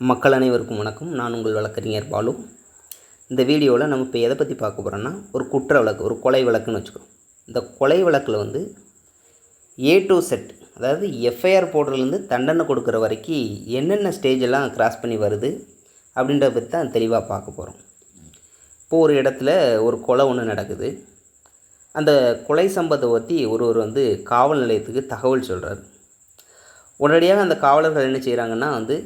மக்கள் அனைவருக்கும் வணக்கம். நான் உங்கள் வழக்கறிஞர் பாலு. இந்த வீடியோவில் நம்ம இப்போ எதை பற்றி பார்க்க போகிறோன்னா ஒரு குற்ற வழக்கு ஒரு கொலை வழக்குன்னு வச்சுக்கிறோம் இந்த கொலை வழக்கில் வந்து ஏ டு செட் அதாவது எஃப்ஐஆர் போடுறதுலேருந்து தண்டனை கொடுக்குற வரைக்கும் என்னென்ன ஸ்டேஜ் எல்லாம் கிராஸ் பண்ணி வருது அப்படின்றத பற்றி தான் தெளிவாக பார்க்க போகிறோம் இப்போது ஒரு இடத்துல ஒரு கொலை ஒன்று நடக்குது. அந்த கொலை சம்பத்தை பற்றி ஒருவர் வந்து காவல் நிலையத்துக்கு தகவல் சொல்கிறார் உடனடியாக அந்த காவலர்கள் என்ன செய்கிறாங்கன்னா வந்து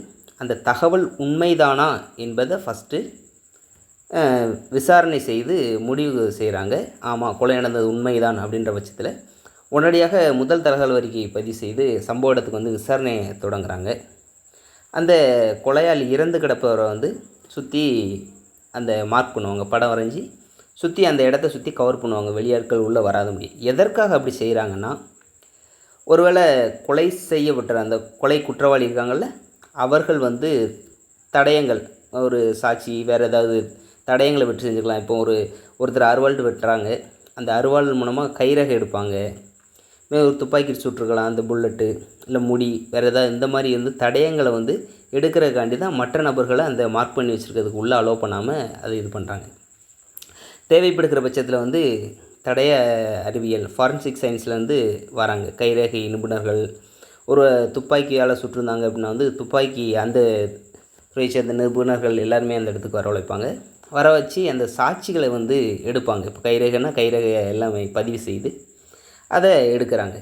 அந்த தகவல் உண்மைதானா என்பதை ஃபஸ்ட்டு விசாரணை செய்து முடிவு செய்கிறாங்க ஆமாம் கொலை நடந்தது உண்மைதான் அப்படின்ற பட்சத்தில் உடனடியாக முதல் தகவல் அறிக்கை பதிவு செய்து சம்பவ இடத்துக்கு வந்து விசாரணை தொடங்குறாங்க. அந்த கொலையால் இறந்து கிடப்பவரை வந்து சுற்றி அந்த மார்க் பண்ணுவாங்க படம் வரைஞ்சி சுற்றி அந்த இடத்த சுற்றி கவர் பண்ணுவாங்க வெளியாட்கள் உள்ளே வராத முடியும் எதற்காக அப்படி செய்கிறாங்கன்னா ஒருவேளை கொலை செய்யப்பட்ட அந்த கொலை குற்றவாளி இருக்காங்கள்ல அவர்கள் வந்து தடயங்கள் ஒரு சாட்சி வேறு ஏதாவது தடயங்களை வெற்றி செஞ்சுக்கலாம். இப்போ ஒரு ஒருத்தர் அருவாள் வெட்டுறாங்க. அந்த அருவாள் மூலமாக கைரகை எடுப்பாங்க. ஒரு துப்பாக்கி சுட்டுருக்கலாம் அந்த புல்லட்டு இல்லை முடி வேறு ஏதாவது இந்த மாதிரி வந்து தடயங்களை வந்து எடுக்கிறதுக்காண்டி தான் மற்ற நபர்களை அந்த மார்க் பண்ணி வச்சுருக்கிறதுக்கு உள்ளே அலோவ் பண்ணாமல் அதை இது பண்ணுறாங்க தேவைப்படுகிற பட்சத்தில் வந்து தடய அறிவியல் ஃபாரன்சிக் சயின்ஸ்லேருந்து வராங்க. கைரேகை நிபுணர்கள் ஒரு துப்பாக்கியால் சுட்டிருந்தாங்க அப்படின்னா வந்து துப்பாக்கி அந்த துறையை சேர்ந்த நிபுணர்கள் எல்லாருமே அந்த இடத்துக்கு வரவழைப்பாங்க. வர வச்சு அந்த சாட்சிகளை வந்து எடுப்பாங்க. இப்போ கைரேகைன்னா கைரேகையை எல்லாமே பதிவு செய்து அதை எடுக்கிறாங்க.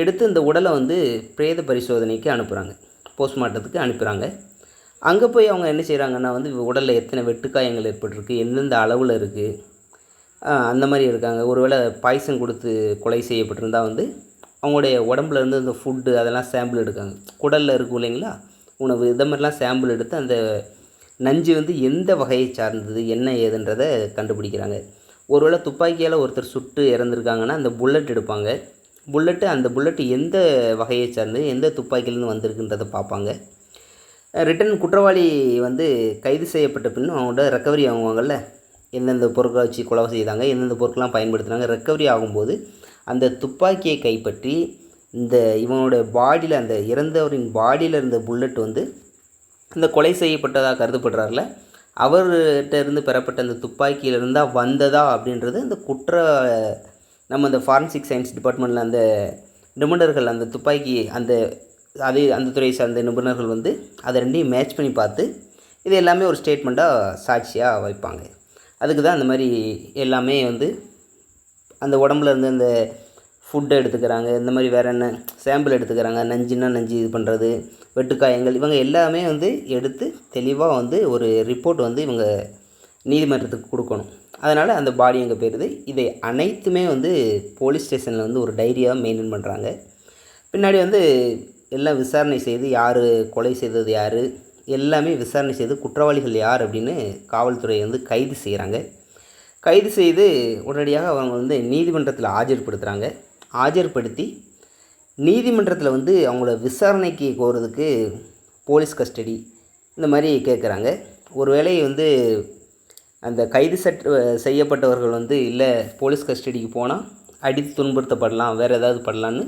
எடுத்து இந்த உடலை வந்து பிரேத பரிசோதனைக்கு அனுப்புகிறாங்க போஸ்ட்மார்ட்டத்துக்கு அனுப்புகிறாங்க அங்கே போய் அவங்க என்ன செய்கிறாங்கன்னா வந்து உடலில் எத்தனை வெட்டுக்காயங்கள் ஏற்பட்டிருக்கு எந்தெந்த அளவில் இருக்குது அந்த மாதிரி இருக்காங்க. ஒருவேளை பாய்சன் கொடுத்து கொலை செய்யப்பட்டிருந்தால் வந்து அவங்களுடைய உடம்புல இருந்து அந்த ஃபுட்டு அதெல்லாம் சாம்பிள் எடுக்காங்க. குடலில் இருக்கும் இல்லைங்களா? உணவு இதை மாதிரிலாம் சாம்பிள் எடுத்து அந்த நஞ்சு வந்து எந்த வகையை சார்ந்தது என்ன ஏதுன்றதை கண்டுபிடிக்கிறாங்க. ஒருவேளை துப்பாக்கியால் ஒருத்தர் சுட்டு இறந்துருக்காங்கன்னா அந்த புல்லட் எடுப்பாங்க. புல்லட்டு அந்த புல்லட்டு எந்த வகையை சார்ந்து எந்த துப்பாக்கியிலேருந்து வந்திருக்குன்றதை பார்ப்பாங்க. ரிட்டன் குற்றவாளி வந்து கைது செய்யப்பட்ட பின்னும் அவங்களோட ரெக்கவரி ஆகுவாங்கள்ல எந்தெந்த பொருட்களை வச்சு கொலை செய்தாங்க எந்தெந்த பொருட்கள்லாம் பயன்படுத்தினாங்க ரெக்கவரி ஆகும்போது அந்த துப்பாக்கியை கைப்பற்றி இந்த இவனோட பாடியில் அந்த இறந்தவரின் பாடியில் இருந்த புல்லட் வந்து இந்த கொலை செய்யப்பட்டதாக கருதப்படுறாருல. அவர்கிட்ட இருந்து பெறப்பட்ட அந்த துப்பாக்கியிலிருந்தா வந்ததா அப்படின்றது இந்த குற்ற நம்ம அந்த ஃபாரன்சிக் சயின்ஸ் டிபார்ட்மெண்ட்டில் அந்த நிபுணர்கள் அந்த துப்பாக்கி அந்த அதே அந்த துறையை சார்ந்த நிபுணர்கள் வந்து அதை ரெண்டையும் மேட்ச் பண்ணி பார்த்து இது எல்லாமே ஒரு ஸ்டேட்மெண்ட்டாக சாட்சியாக வைப்பாங்க. அதுக்கு தான் அந்த மாதிரி எல்லாமே வந்து அந்த உடம்புல இருந்து அந்த ஃபுட்டை எடுத்துக்கிறாங்க இந்த மாதிரி வேறு என்ன சாம்பிள் எடுத்துக்கிறாங்க நஞ்சுன்னா நஞ்சு இது பண்ணுறது வெட்டுக்காயங்கள் இவங்க எல்லாமே வந்து எடுத்து தெளிவாக வந்து ஒரு ரிப்போர்ட் வந்து இவங்க நீதிமன்றத்துக்கு கொடுக்கணும். அதனால் அந்த பாடி எங்கே போயிடுது இதை அனைத்துமே வந்து போலீஸ் ஸ்டேஷனில் வந்து ஒரு டைரியாக மெயின்டைன் பண்ணுறாங்க பின்னாடி வந்து எல்லாம் விசாரணை செய்து யார் கொலை செய்தது யார் எல்லாமே விசாரணை செய்து குற்றவாளிகள் யார் அப்படின்னு காவல்துறை வந்து கைது செய்கிறாங்க கைது செய்து உடனடியாக அவங்க வந்து நீதிமன்றத்தில் ஆஜர்படுத்துகிறாங்க ஆஜர்படுத்தி நீதிமன்றத்தில் வந்து அவங்கள விசாரணைக்கு கோருறதுக்கு போலீஸ் கஸ்டடி இந்த மாதிரி கேட்குறாங்க ஒருவேளை வந்து அந்த கைது சட் செய்யப்பட்டவர்கள் வந்து இல்லை போலீஸ் கஸ்டடிக்கு போனால் அடித்து துன்புறுத்தப்படலாம் வேறு ஏதாவது படலான்னு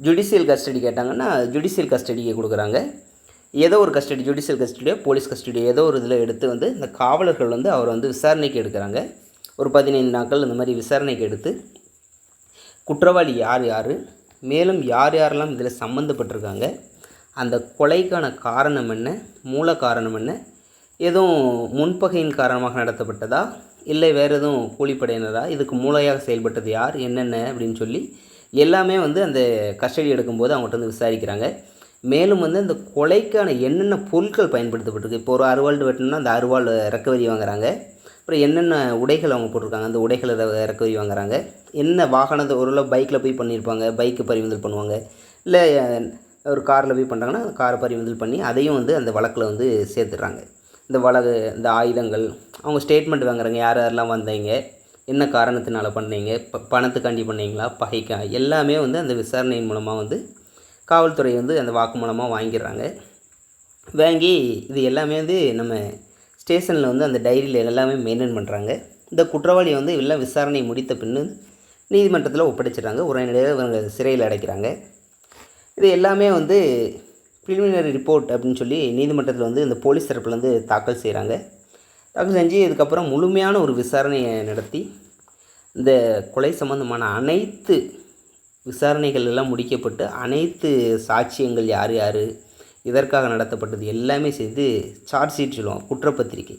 ஜுடிஷியல் கஸ்டடி கேட்டாங்கன்னா ஜுடிஷியல் கஸ்டடியை கொடுக்குறாங்க. ஏதோ ஒரு கஸ்டடி ஜுடிஷியல் கஸ்டடியோ போலீஸ் கஸ்டடியோ ஏதோ ஒரு இதில் எடுத்து வந்து இந்த காவலர்கள் வந்து அவரை வந்து விசாரணைக்கு எடுக்கிறாங்க. ஒரு பதினைந்து நாட்கள் இந்த மாதிரி விசாரணைக்கு எடுத்து குற்றவாளி யார் யார் மேலும் யார் யாரெல்லாம் இதில் சம்மந்தப்பட்டிருக்காங்க அந்த கொலைக்கான காரணம் என்ன மூல காரணம் என்ன எதுவும் முன்பகையின் காரணமாக நடத்தப்பட்டதா இல்லை வேறு எதுவும் கூலிப்படையினரா இதுக்கு மூளையாக செயல்பட்டது யார் என்னென்ன அப்படின்னு சொல்லி எல்லாமே வந்து அந்த கஸ்டடி எடுக்கும்போது அவங்கள்ட்ட வந்து விசாரிக்கிறாங்க. மேலும் வந்து அந்த கொலைக்கான என்னென்ன பொருட்கள் பயன்படுத்தப்பட்டிருக்கு இப்போ ஒரு அருவாள் வெட்டணும்னா அந்த அருவாள் ரெக்கவரி வாங்குறாங்க. அப்புறம் என்னென்ன உடைகள் அவங்க போட்டிருக்காங்க? அந்த உடைகளை இறக்குறி வாங்குறாங்க? என்ன வாகனத்தை ஒரு பைக்கில் போய் பண்ணியிருப்பாங்க? பைக்கு பறிமுதல் பண்ணுவாங்க? இல்லை ஒரு காரில் போய் பண்ணுறாங்கன்னா காரை பறிமுதல் பண்ணி அதையும் வந்து அந்த வழக்கில் வந்து சேர்த்துடுறாங்க. இந்த வழக்கு இந்த ஆயுதங்கள் அவங்க ஸ்டேட்மெண்ட் வாங்குறாங்க. யார் யாரெல்லாம் வந்தீங்க? என்ன காரணத்தினால பண்ணீங்க? ப பணத்துக்காண்டி பண்ணீங்களா? பகைக்கா? எல்லாமே வந்து அந்த விசாரணையின் மூலமாக வந்து காவல்துறை வந்து அந்த வாக்கு மூலமாக வாங்கிடுறாங்க. வாங்கி இது எல்லாமே வந்து நம்ம ஸ்டேஷனில் வந்து அந்த டைரியில் எல்லாமே மெயின்டைன் பண்ணுறாங்க இந்த குற்றவாளியை வந்து எல்லாம் விசாரணை முடித்த பின்னு நீதிமன்றத்தில் ஒப்படைச்சிடுறாங்க. உடனடியாக இவங்க சிறையில் அடைக்கிறாங்க. இது எல்லாமே வந்து ப்ரிலிமினரி ரிப்போர்ட் அப்படின்னு சொல்லி நீதிமன்றத்தில் வந்து இந்த போலீஸ் தரப்புலேருந்து தாக்கல் செய்கிறாங்க தாக்கல் செஞ்சு இதுக்கப்புறம் முழுமையான ஒரு விசாரணையை நடத்தி இந்த கொலை சம்பந்தமான அனைத்து விசாரணைகள் எல்லாம் முடிக்கப்பட்டு அனைத்து சாட்சியங்கள் யார் யார் இதற்காக நடத்தப்பட்டது எல்லாமே சேர்த்து சார்ஜ் ஷீட் சொல்லுவோம் குற்றப்பத்திரிகை.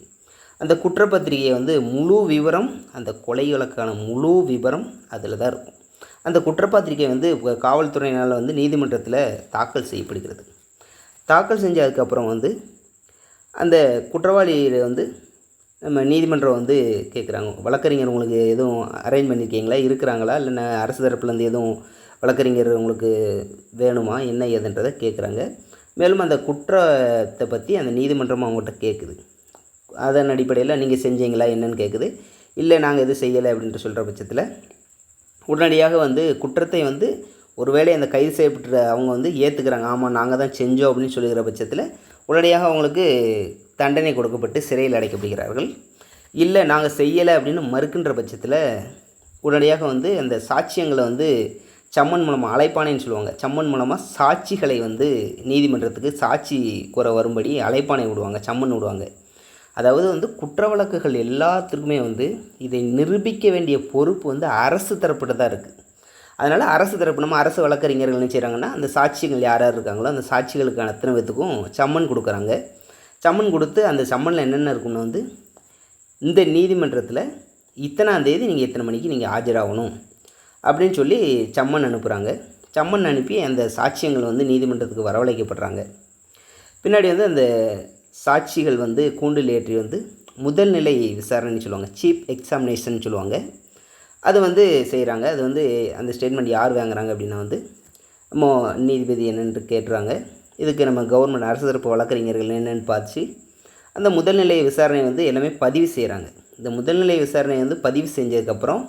அந்த குற்றப்பத்திரிகையை வந்து முழு விவரம் அந்த கொலை வழக்கான முழு விவரம் அதில் தான் இருக்கும். அந்த குற்றப்பத்திரிகை வந்து காவல்துறையினால் வந்து நீதிமன்றத்தில் தாக்கல் செய்யப்படுகிறது. தாக்கல் செஞ்சதுக்கப்புறம் வந்து அந்த குற்றவாளியில் வந்து நம்ம நீதிமன்றம் வந்து கேட்குறாங்க வழக்கறிஞர் உங்களுக்கு எதுவும் அரேஞ்ச் பண்ணியிருக்கீங்களா இருக்கிறாங்களா? இல்லைன்னா அரசு தரப்புலேருந்து எதுவும் வழக்கறிஞர் உங்களுக்கு வேணுமா? என்ன ஏதுன்றதை கேட்குறாங்க மேலும் அந்த குற்றத்தை பற்றி அந்த நீதிமன்றம் அவங்ககிட்ட கேட்குது அதன் அடிப்படையில் நீங்கள் செஞ்சீங்களா என்னன்னு கேட்குது இல்லை நாங்கள் எதுவும் செய்யலை அப்படின்ட்டு சொல்கிற பட்சத்தில் உடனடியாக வந்து குற்றத்தை வந்து ஒருவேளை அந்த கைது செய்யப்பட்ட அவங்க வந்து ஏற்றுக்கிறாங்க ஆமாம் நாங்கள் தான் செஞ்சோம் அப்படின்னு சொல்லுகிற பட்சத்தில் உடனடியாக அவங்களுக்கு தண்டனை கொடுக்கப்பட்டு சிறையில் அடைக்கப்படுகிறார்கள். இல்லை நாங்கள் செய்யலை அப்படின்னு மறுக்கின்ற பட்சத்தில் உடனடியாக வந்து அந்த சாட்சியங்களை வந்து சம்மன் மூலமாக அழைப்பானைன்னு சொல்லுவாங்க. சம்மன் மூலமாக சாட்சிகளை வந்து நீதிமன்றத்துக்கு சாட்சி கூற வரும்படி அழைப்பானை விடுவாங்க சம்மன் விடுவாங்க. அதாவது வந்து குற்ற வழக்குகள் எல்லாத்துக்குமே வந்து இதை நிரூபிக்க வேண்டிய பொறுப்பு வந்து அரசு தரப்பிட்டு தான் இருக்குது அதனால் அரசு தரப்பு நம்ம அரசு வழக்கறிஞர்கள் என்ன செய்கிறாங்கன்னா அந்த சாட்சிகள் யார் யார் இருக்காங்களோ அந்த சாட்சிகளுக்கான அத்தனை பேத்துக்கும் சம்மன் கொடுக்குறாங்க. சம்மன் கொடுத்து அந்த சம்மனில் என்னென்ன இருக்குன்னு வந்து இந்த நீதிமன்றத்தில் இத்தனாந்தேதி நீங்கள் இத்தனை மணிக்கு நீங்கள் ஆஜராகணும்? அப்படின்னு சொல்லி சம்மன் அனுப்புகிறாங்க சம்மன் அனுப்பி அந்த சாட்சியங்கள் வந்து நீதிமன்றத்துக்கு வரவழைக்கப்படுறாங்க. பின்னாடி வந்து அந்த சாட்சிகள் வந்து கூண்டில் ஏற்றி வந்து முதல் நிலை விசாரணைன்னு சொல்லுவாங்க. சீப் எக்ஸாமினேஷன் சொல்லுவாங்க. அது வந்து செய்கிறாங்க அது வந்து அந்த ஸ்டேட்மெண்ட் யார் வாங்குறாங்க அப்படின்னா வந்து மோ நீதிபதி என்னென்று கேட்டுறாங்க. இதுக்கு நம்ம கவர்மெண்ட் அரசு தரப்பு வழக்கறிஞர்கள் என்னென்னு பார்த்து அந்த முதல்நிலை விசாரணை வந்து எல்லாமே பதிவு செய்கிறாங்க இந்த முதல்நிலை விசாரணை வந்து பதிவு செஞ்சதுக்கப்புறம்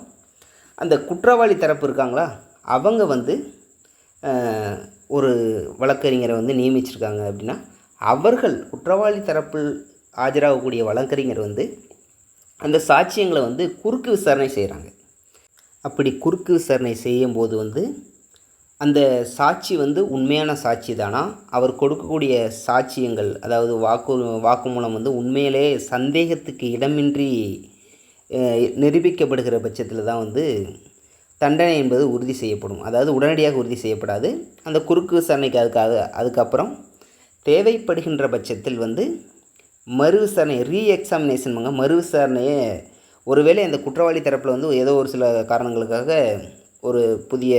அந்த குற்றவாளி தரப்பு இருக்காங்களா? அவங்க வந்து ஒரு வழக்கறிஞரை வந்து நியமிச்சிருக்காங்க அப்படின்னா அவர்கள் குற்றவாளி தரப்பில் ஆஜராகக்கூடிய வழக்கறிஞர் வந்து அந்த சாட்சியங்களை வந்து குறுக்கு விசாரணை செய்கிறாங்க அப்படி குறுக்கு விசாரணை செய்யும்போது வந்து அந்த சாட்சி வந்து உண்மையான சாட்சி தானா? அவர் கொடுக்கக்கூடிய சாட்சியங்கள் அதாவது வாக்கு வாக்குமூலம் வந்து உண்மையிலே சந்தேகத்துக்கு இடமின்றி நிரூபிக்கப்படுகிற பட்சத்தில் தான் வந்து தண்டனை என்பது உறுதி செய்யப்படும். அதாவது உடனடியாக உறுதி செய்யப்படாது. அந்த குறுக்கு விசாரணைக்கு அதுக்காக அதுக்கப்புறம் தேவைப்படுகின்ற பட்சத்தில் வந்து மறு விசாரணை ரீ எக்ஸாமினேஷன் மறு விசாரணையை ஒருவேளை அந்த குற்றவாளி தரப்பில் வந்து ஏதோ ஒரு சில காரணங்களுக்காக ஒரு புதிய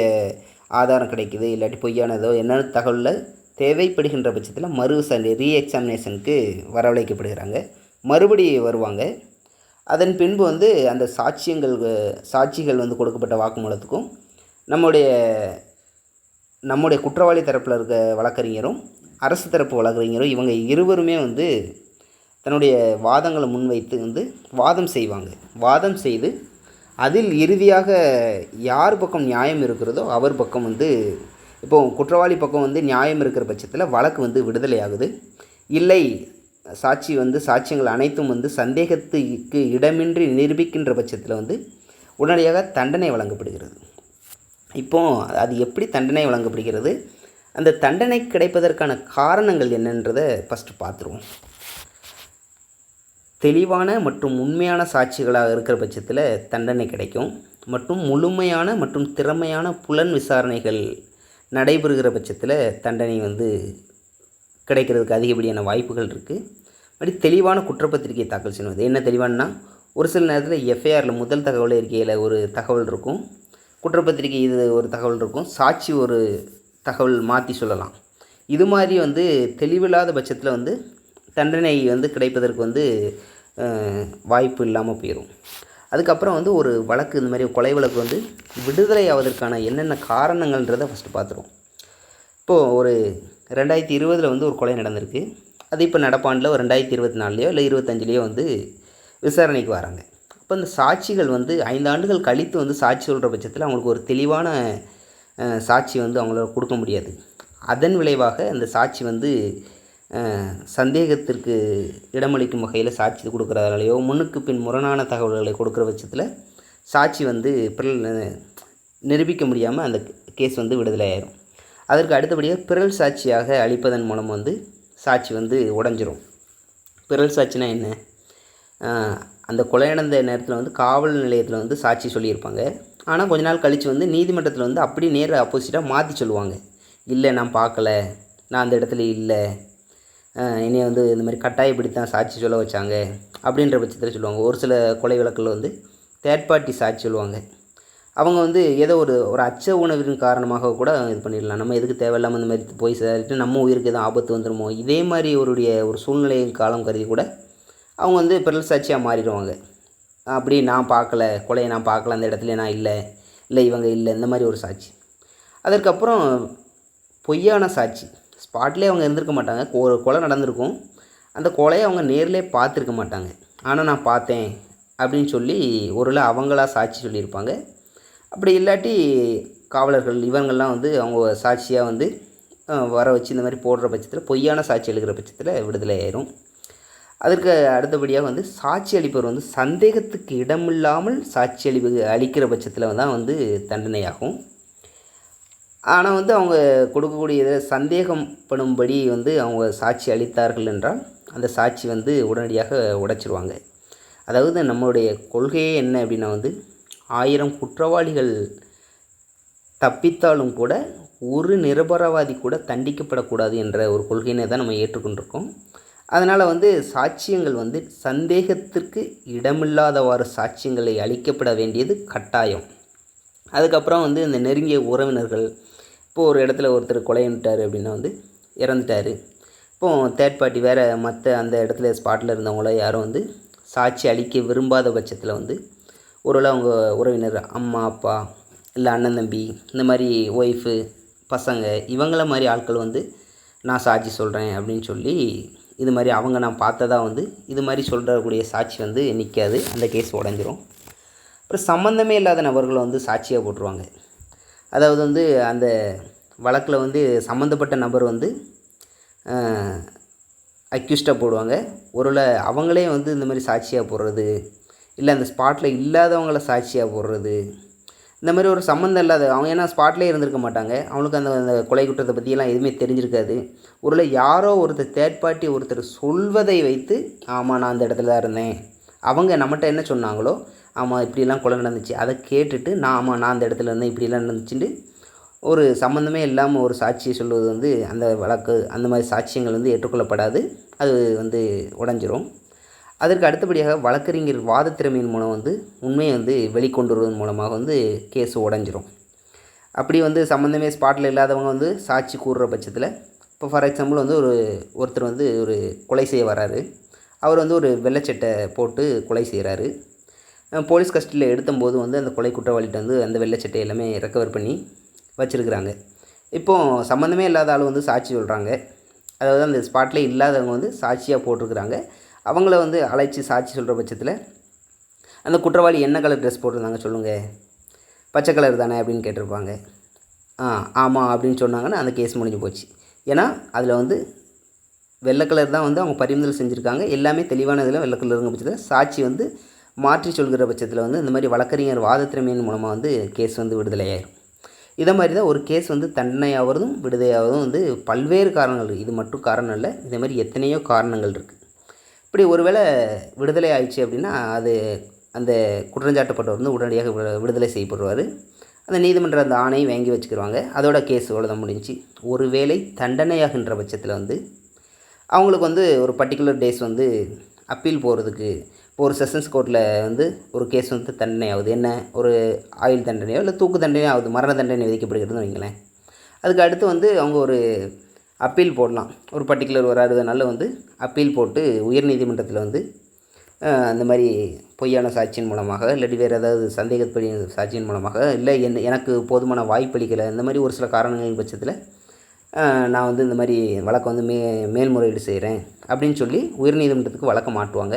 ஆதாரம் கிடைக்குது இல்லாட்டி பொய்யானதோ என்னென்ன தகவலில் தேவைப்படுகின்ற பட்சத்தில் மறு விசாரணை ரீ எக்ஸாமினேஷனுக்கு வரவழைக்கப்படுகிறாங்க. மறுபடி வருவாங்க. அதன் பின்பு வந்து அந்த சாட்சியங்கள் சாட்சிகள் வந்து கொடுக்கப்பட்ட வாக்குமூலத்துக்கும் நம்முடைய நம்முடைய குற்றவாளி தரப்பில் இருக்க வழக்கறிஞரும் அரசு தரப்பு வழக்கறிஞரும் இவங்க இருவருமே வந்து தன்னுடைய வாதங்களை முன்வைத்து வந்து வாதம் செய்வாங்க. வாதம் செய்து அதில் இறுதியாக யார் பக்கம் நியாயம் இருக்கிறதோ அவர் பக்கம் வந்து இப்போது குற்றவாளி பக்கம் வந்து நியாயம் இருக்கிற பட்சத்தில் வழக்கு வந்து விடுதலை ஆகுது இல்லை சாட்சி வந்து சாட்சியங்கள் அனைத்தும் வந்து சந்தேகத்துக்கு இடமின்றி நிரூபிக்கின்ற பட்சத்தில் வந்து உடனடியாக தண்டனை வழங்கப்படுகிறது. இப்போ அது எப்படி தண்டனை வழங்கப்படுகிறது? அந்த தண்டனை கிடைப்பதற்கான காரணங்கள் என்னன்றதை ஃபஸ்ட்டு பார்த்துருவோம். தெளிவான மற்றும் உண்மையான சாட்சிகளாக இருக்கிற பட்சத்தில் தண்டனை கிடைக்கும். மற்றும் முழுமையான மற்றும் திறமையான புலன் விசாரணைகள் நடைபெறுகிற பட்சத்தில் தண்டனை வந்து கிடைக்கிறதுக்கு அதிகப்படியான வாய்ப்புகள் இருக்குது அப்படி தெளிவான குற்றப்பத்திரிகை தாக்கல் செய்வது. என்ன தெளிவானா ஒரு சில நேரத்தில் எஃப்ஐஆரில் முதல் தகவல் அறிக்கையில் ஒரு தகவல் இருக்கும். குற்றப்பத்திரிகை இது ஒரு தகவல் இருக்கும். சாட்சி ஒரு தகவல் மாற்றி சொல்லலாம். இது மாதிரி வந்து தெளிவில்லாத பட்சத்தில் வந்து தண்டனை வந்து கிடைப்பதற்கு வந்து வாய்ப்பு இல்லாமல் போயிடும் அதுக்கப்புறம் வந்து ஒரு வழக்கு இந்த மாதிரி கொலை வழக்கு வந்து விடுதலை ஆவதற்கான என்னென்ன காரணங்கள்ன்றதை ஃபஸ்ட்டு பார்த்துருவோம் இப்போது ஒரு ரெண்டாயிரத்தி இருபதில் வந்து ஒரு கொலை நடந்திருக்கு. அது இப்போ நடப்பாண்டில் ஒரு ரெண்டாயிரத்தி இருபத்தி நாலுலையோ இல்லை இருபத்தஞ்சிலையோ வந்து விசாரணைக்கு வராங்க. அப்போ இந்த சாட்சிகள் வந்து ஐந்து ஆண்டுகள் கழித்து வந்து சாட்சி சொல்கிற பட்சத்தில் அவங்களுக்கு ஒரு தெளிவான சாட்சி வந்து அவங்களால கொடுக்க முடியாது. அதன் விளைவாக அந்த சாட்சி வந்து சந்தேகத்திற்கு இடமளிக்கும் வகையில் சாட்சி கொடுக்குறதாலையோ முன்னுக்கு பின் முரணான தகவல்களை கொடுக்குற பட்சத்தில் சாட்சி வந்து நிரூபிக்க முடியாமல் அந்த கேஸ் வந்து விடுதலை ஆயிரும் அதற்கு அடுத்தபடியாக பிறல் சாட்சியாக அளிப்பதன் மூலம் வந்து சாட்சி வந்து உடஞ்சிரும். பிறல் சாட்சினா என்ன? அந்த கொலை நடந்த நேரத்தில் வந்து காவல் நிலையத்தில் வந்து சாட்சி சொல்லியிருப்பாங்க. ஆனால் கொஞ்ச நாள் கழித்து வந்து நீதிமன்றத்தில் வந்து அப்படி நேர ஆப்போசிட்டாக மாற்றி சொல்லுவாங்க. இல்லை நான் பார்க்கல நான் அந்த இடத்துல இல்லை. என்னைய வந்து இந்த மாதிரி கட்டாயப்படி தான் சாட்சி சொல்ல வச்சாங்க. அப்படின்ற பட்சத்தில் சொல்லுவாங்க. ஒரு சில கொலை வழக்கில் வந்து தேர்ட் பார்ட்டி சாட்சி சொல்லுவாங்க. அவங்க வந்து ஏதோ ஒரு ஒரு அச்ச உணவின் காரணமாக கூட இது பண்ணிடலாம். நம்ம எதுக்கு தேவையில்லாமல் இந்த மாதிரி போய் சேரிட்டு நம்ம உயிருக்கு எதுவும் ஆபத்து வந்துடுமோ இதே மாதிரி ஒருடைய ஒரு சூழ்நிலையின் காலம் கருதி கூட அவங்க வந்து பிறல் சாட்சியாக மாறிடுவாங்க. அப்படி நான் பார்க்கல கொலையை நான் பார்க்கல அந்த இடத்துல நான் இல்லை இல்லை இவங்க இல்லை இந்த மாதிரி ஒரு சாட்சி. அதற்கப்புறம் பொய்யான சாட்சி. ஸ்பாட்லேயே அவங்க இருந்திருக்க மாட்டாங்க. ஒரு கொலை நடந்திருக்கும். அந்த கொலையை அவங்க நேரிலே பார்த்துருக்க மாட்டாங்க. ஆனால் நான் பார்த்தேன் அப்படின்னு சொல்லி ஒருவேளை அவங்களா சாட்சி சொல்லியிருப்பாங்க. அப்படி இல்லாட்டி காவலர்கள் இவங்கள்லாம் வந்து அவங்க சாட்சியாக வந்து வர வச்சு இந்த மாதிரி போடுற பட்சத்தில் பொய்யான சாட்சி எழுகிற பட்சத்தில் விடுதலை ஆயிரும். அதற்கு அடுத்தபடியாக வந்து சாட்சி அளிப்பவர் வந்து சந்தேகத்துக்கு இடமில்லாமல் சாட்சி அளிப்பு அளிக்கிற பட்சத்தில் தான் வந்து தண்டனையாகும். ஆனால் வந்து அவங்க கொடுக்கக்கூடிய இதை பண்ணும்படி வந்து அவங்க சாட்சி அளித்தார்கள் என்றால் அந்த சாட்சி வந்து உடனடியாக உடைச்சிருவாங்க. அதாவது நம்மளுடைய கொள்கையே என்ன அப்படின்னா வந்து ஆயிரம் குற்றவாளிகள் தப்பித்தாலும் கூட ஒரு நிரபராவாதி கூட தண்டிக்கப்படக்கூடாது என்ற ஒரு கொள்கையினை தான் நம்ம ஏற்றுக்கொண்டிருக்கோம். அதனால் வந்து சாட்சியங்கள் வந்து சந்தேகத்திற்கு இடமில்லாதவாறு சாட்சியங்களை அளிக்கப்பட வேண்டியது கட்டாயம். அதுக்கப்புறம் வந்து இந்த நெருங்கிய உறவினர்கள் இப்போது ஒரு இடத்துல ஒருத்தர் கொலையிட்டார் அப்படின்னா வந்து இறந்துட்டார். இப்போது தேர்ட் பார்ட்டி வேறு மற்ற அந்த இடத்துல ஸ்பாட்டில் இருந்தவங்கள யாரும் வந்து சாட்சி அளிக்க விரும்பாத பட்சத்தில் வந்து ஒருவேளை அவங்க உறவினர் அம்மா அப்பா இல்லை அண்ணன் தம்பி இந்த மாதிரி ஒய்ஃபு பசங்க இவங்கள மாதிரி ஆட்கள் வந்து நான் சாட்சி சொல்கிறேன் அப்படின்னு சொல்லி இது மாதிரி அவங்க நான் பார்த்ததா வந்து இது மாதிரி சொல்கிறக்கூடிய சாட்சி வந்து நிற்காது அந்த கேஸ் உடஞ்சிரும். அப்புறம் சம்மந்தமே இல்லாத நபர்களை வந்து சாட்சியாக போட்டுருவாங்க. அதாவது வந்து அந்த வழக்கில் வந்து சம்மந்தப்பட்ட நபர் வந்து அக்யூஸ்டாக போடுவாங்க. ஒருவேளை அவங்களே வந்து இந்த மாதிரி சாட்சியாக போடுறது இல்லை அந்த ஸ்பாட்டில் இல்லாதவங்கள சாட்சியாக போடுறது. இந்த மாதிரி ஒரு சம்மந்தம் இல்லாத அவங்க ஏன்னா ஸ்பாட்லேயே இருந்திருக்க மாட்டாங்க. அவனுக்கு அந்த அந்த கொலை குற்றத்தை பற்றியெல்லாம் எதுவுமே தெரிஞ்சிருக்காது. ஒருவேளை யாரோ ஒருத்தர் தேர்ட் பார்ட்டி ஒருத்தர் சொல்வதை வைத்து ஆமாம் நான் அந்த இடத்துல தான் இருந்தேன். அவங்க நம்மகிட்ட என்ன சொன்னாங்களோ ஆமாம் இப்படிலாம் கொலை நடந்துச்சு. அதை கேட்டுட்டு நான் ஆமாம் நான் அந்த இடத்துல இருந்தேன் இப்படிலாம் நடந்துச்சுட்டு ஒரு சம்மந்தமே இல்லாமல் ஒரு சாட்சியை சொல்வது வந்து அந்த வழக்கு அந்த மாதிரி சாட்சியங்கள் வந்து ஏற்றுக்கொள்ளப்படாது. அது வந்து உடஞ்சிரும். அதற்கு அடுத்தபடியாக வழக்கறிஞர் வாதத்திறமையின் மூலம் வந்து உண்மையை வந்து வெளிக்கொண்டு வருவதன் மூலமாக வந்து கேஸ் உடஞ்சிரும். அப்படி வந்து சம்மந்தமே ஸ்பாட்டில் இல்லாதவங்க வந்து சாட்சி கூறுற பட்சத்தில் இப்போ ஃபார் எக்ஸாம்பிள் வந்து ஒரு ஒருத்தர் வந்து ஒரு கொலை செய்ய வராரு அவர் வந்து ஒரு வெள்ளைச்சட்டை போட்டு கொலை செய்கிறாரு போலீஸ் கஸ்டடியில் எடுத்தபோது வந்து அந்த கொலை குற்றவாளிகிட்ட வந்து அந்த வெள்ளைச்சட்டை எல்லாமே ரெக்கவர் பண்ணி வச்சுருக்குறாங்க. இப்போது சம்மந்தமே இல்லாத ஆள் வந்து சாட்சி சொல்கிறாங்க அதாவது அந்த ஸ்பாட்லேயே இல்லாதவங்க வந்து சாட்சியாக போட்டிருக்கிறாங்க. அவங்கள வந்து அழைச்சி சாட்சி சொல்கிற பட்சத்தில் அந்த குற்றவாளி என்ன கலர் ட்ரெஸ் போட்டிருந்தாங்க சொல்லுங்கள் பச்சை கலர் தானே அப்படின்னு கேட்டிருப்பாங்க. ஆ ஆமாம் அப்படின்னு சொன்னாங்கன்னா அந்த கேஸ் முடிஞ்சு போச்சு. ஏன்னா அதில் வந்து வெள்ளை கலர் தான் வந்து அவங்க பறிமுதல் செஞ்சுருக்காங்க. எல்லாமே தெளிவான இதில் வெள்ளை கலருங்க பட்சத்தில் சாட்சி வந்து மாற்றி சொல்கிற பட்சத்தில் வந்து இந்த மாதிரி வழக்கறிஞர் வாதத்திறமையின் மூலமாக வந்து கேஸ் வந்து விடுதலையாயிரும். இதை மாதிரி தான் ஒரு கேஸ் வந்து தண்டனையாகிறதும் விடுதலையாகிறதும் வந்து பல்வேறு காரணங்கள் இருக்குது இது மட்டும் காரணம் இல்லை இதே மாதிரி எத்தனையோ காரணங்கள் இருக்குது இப்படி ஒருவேளை விடுதலை ஆயிடுச்சு அப்படின்னா அது அந்த குற்றஞ்சாட்டப்பட்டவர் வந்து உடனடியாக விடுதலை செய்யப்படுவார். அந்த நீதிமன்ற அந்த ஆணையை வாங்கி வச்சுக்கிடுவாங்க அதோட கேஸ் தான் முடிஞ்சு ஒருவேளை தண்டனையாகின்ற பட்சத்தில் வந்து அவங்களுக்கு வந்து ஒரு பர்டிகுலர் டேஸ் வந்து அப்பீல் போகிறதுக்கு இப்போ ஒரு செஷன்ஸ் கோர்ட்டில் வந்து ஒரு கேஸ் வந்து தண்டனை ஆகுது என்ன? ஒரு ஆயுள் தண்டனையோ இல்லை தூக்கு தண்டனையோ ஆகுது. மரண தண்டனை விதிக்கப்படுகிறதுன்னு வைங்களேன். அதுக்கு அடுத்து வந்து அவங்க ஒரு அப்பீல் போடலாம். ஒரு பர்டிகுலர் ஒரு அறுபது நாளில் வந்து அப்பீல் போட்டு உயர்நீதிமன்றத்தில் வந்து அந்த மாதிரி பொய்யான சாட்சியின் மூலமாக இல்லாட்டி வேறு ஏதாவது சந்தேகப்படி சாட்சியின் மூலமாக இல்லை என்ன எனக்கு போதுமான வாய்ப்பளிக்கலை இந்த மாதிரி ஒரு சில காரணங்களின் பட்சத்தில் நான் வந்து இந்த மாதிரி வழக்கை வந்து மே மேல்முறையீடு செய்கிறேன் அப்படின்னு சொல்லி உயர்நீதிமன்றத்துக்கு வழக்கம் மாட்டுவாங்க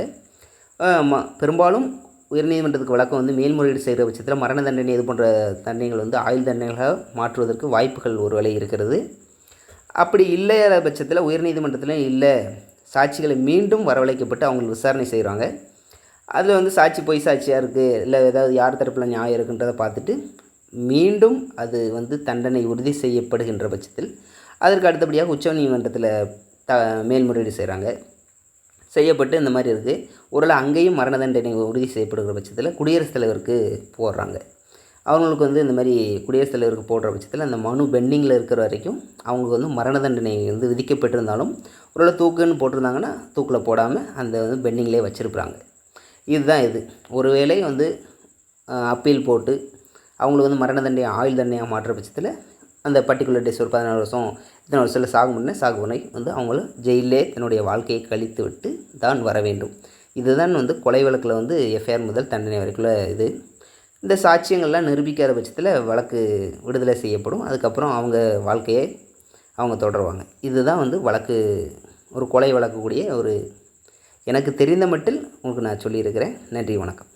ம பெரும்பாலும் உயர்நீதிமன்றத்துக்கு வழக்கம் வந்து மேல்முறையீடு செய்கிற பட்சத்தில் மரண தண்டனை இது போன்ற தண்டனைகள் வந்து ஆயுள் தண்டனைகளாக மாற்றுவதற்கு வாய்ப்புகள் ஒருவேளை இருக்கிறது. அப்படி இல்லையாத பட்சத்தில் உயர்நீதிமன்றத்தில் இல்லை. சாட்சிகளை மீண்டும் வரவழைக்கப்பட்டு அவங்களுக்கு விசாரணை செய்கிறாங்க அதில் வந்து சாட்சி பொய் சாட்சியாக இருக்குது இல்லை ஏதாவது யார் தரப்பில் நியாயம் இருக்குன்றதை பார்த்துட்டு மீண்டும் அது வந்து தண்டனை உறுதி செய்யப்படுகின்ற பட்சத்தில் அதற்கு அடுத்தபடியாக உச்ச நீதிமன்றத்தில் த மேல்முறையீடு செய்கிறாங்க செய்யப்பட்டு இந்த மாதிரி இருக்குது ஒருவேளை அங்கேயும் மரண தண்டனை உறுதி செய்யப்படுகிற பட்சத்தில் குடியரசுத் தலைவருக்கு போடுறாங்க. அவங்களுக்கு வந்து இந்த மாதிரி குடியரசுத் தலைவருக்கு போடுற பட்சத்தில் அந்த மனு பெண்டிங்கில் இருக்கிற வரைக்கும் அவங்களுக்கு வந்து மரண தண்டனை வந்து விதிக்கப்பட்டிருந்தாலும் ஒருவேளை தூக்குன்னு போட்டிருந்தாங்கன்னா தூக்கில் போடாமல் அந்த வந்து பெண்டிங்லேயே வச்சுருப்பாங்க. இதுதான் இது. ஒருவேளை வந்து அப்பீல் போட்டு அவங்களுக்கு வந்து மரண தண்டனை ஆயுள் தண்டனையாக மாற்றுற பட்சத்தில் அந்த பர்டிகுலர் டேஸ் ஒரு பதினாறு வருஷம் இத்தனை வருஷத்தில் சாகு முன்னே சாகு முறை வந்து அவங்கள ஜெயிலே தன்னுடைய வாழ்க்கையை கழித்து விட்டு தான் வர வேண்டும். இதுதான் வந்து கொலை வழக்கில் வந்து எஃப்ஐஆர் முதல் தண்டனை வரைக்குள்ள இது. இந்த சாட்சியங்கள்லாம் நிரூபிக்காத பட்சத்தில் வழக்கு விடுதலை செய்யப்படும். அதுக்கப்புறம் அவங்க வாழ்க்கையை அவங்க தொடருவாங்க. இதுதான் வந்து வழக்கு ஒரு கொலை வழக்கு கூடிய ஒரு எனக்கு தெரிந்த மட்டில் உங்களுக்கு நான் சொல்லியிருக்கிறேன். நன்றி வணக்கம்.